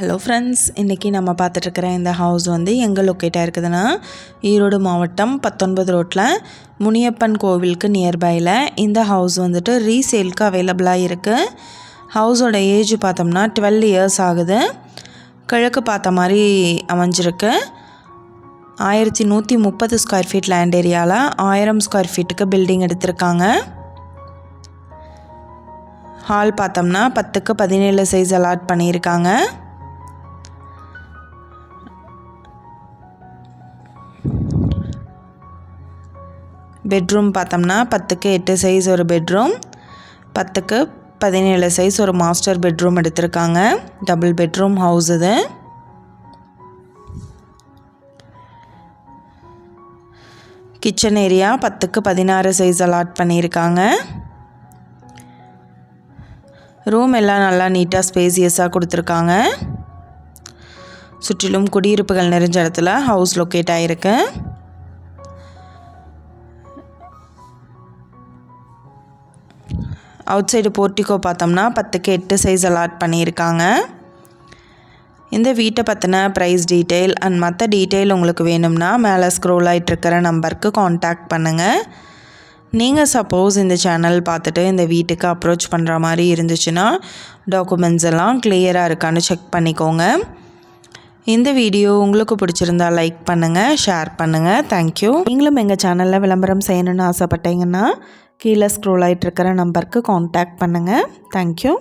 Hello friends இன்றைக்கி நம்ம பார்த்துட்ருக்கிற இந்த ஹவுஸ் வந்து எங்கே லொக்கேட்டாக இருக்குதுன்னா ஈரோடு மாவட்டம் பத்தொன்பது ரோட்டில் முனியப்பன் கோவிலுக்கு நியர்பையில் இந்த ஹவுஸ் வந்துட்டு ரீசேலுக்கு அவைலபிளாக இருக்குது ஹவுஸோட ஏஜ் பார்த்தோம்னா டுவெல் இயர்ஸ் ஆகுது. கிழக்கு பார்த்த மாதிரி அமைஞ்சிருக்கு. ஆயிரத்தி நூற்றி முப்பது ஸ்கொயர் ஃபீட் லேண்ட் ஏரியாவில் ஆயிரம் ஸ்கொயர் ஃபீட்டுக்கு பில்டிங் எடுத்திருக்காங்க. ஹால் பார்த்தோம்னா பத்துக்கு பதினேழு சைஸ் அலாட் பண்ணியிருக்காங்க. பெட்ரூம் பார்த்தோம்னா பத்துக்கு எட்டு சைஸ் ஒரு பெட்ரூம் பத்துக்கு பதினேழு சைஸ் ஒரு மாஸ்டர் பெட்ரூம் எடுத்திருக்காங்க. டபுள் பெட்ரூம் ஹவுஸ் இது. கிச்சன் ஏரியா பத்துக்கு பதினாறு சைஸ் அலாட் பண்ணியிருக்காங்க. ரூம் எல்லாம் நல்லா நீட்டாக ஸ்பேசியஸாக கொடுத்துருக்காங்க. சுற்றிலும் குடியிருப்புகள் நிறைஞ்ச இடத்துல ஹவுஸ் லொக்கேட் ஆகிருக்கு அவுட் சைடு போர்ட்டிக்கோ பார்த்தோம்னா பத்துக்கு எட்டு சைஸ் அலாட் பண்ணியிருக்காங்க. இந்த வீட்டை பற்றின ப்ரைஸ் டீட்டெயில் அண்ட் மற்ற டீட்டெயில் உங்களுக்கு வேணும்னா மேலே ஸ்க்ரோல் ஆகிட்டுருக்கிற நம்பருக்கு காண்டாக்ட் பண்ணுங்கள் நீங்கள் சப்போஸ் இந்த சேனல் பார்த்துட்டு இந்த வீட்டுக்கு அப்ரோச் பண்ணுற மாதிரி இருந்துச்சுன்னா டாக்குமெண்ட்ஸ் எல்லாம் கிளியராக இருக்கான்னு செக் பண்ணிக்கோங்க. இந்த வீடியோ உங்களுக்கு பிடிச்சிருந்தா லைக் பண்ணுங்கள் ஷேர் பண்ணுங்கள் தேங்க்யூ நீங்களும் எங்கள் சேனலில் விளம்பரம் செய்யணும்னு ஆசைப்பட்டீங்கன்னா கீழே ஸ்க்ரோல் ஆகிட்டுருக்கிற நம்பருக்கு காண்டாக்ட் பண்ணுங்கள் தேங்க்யூ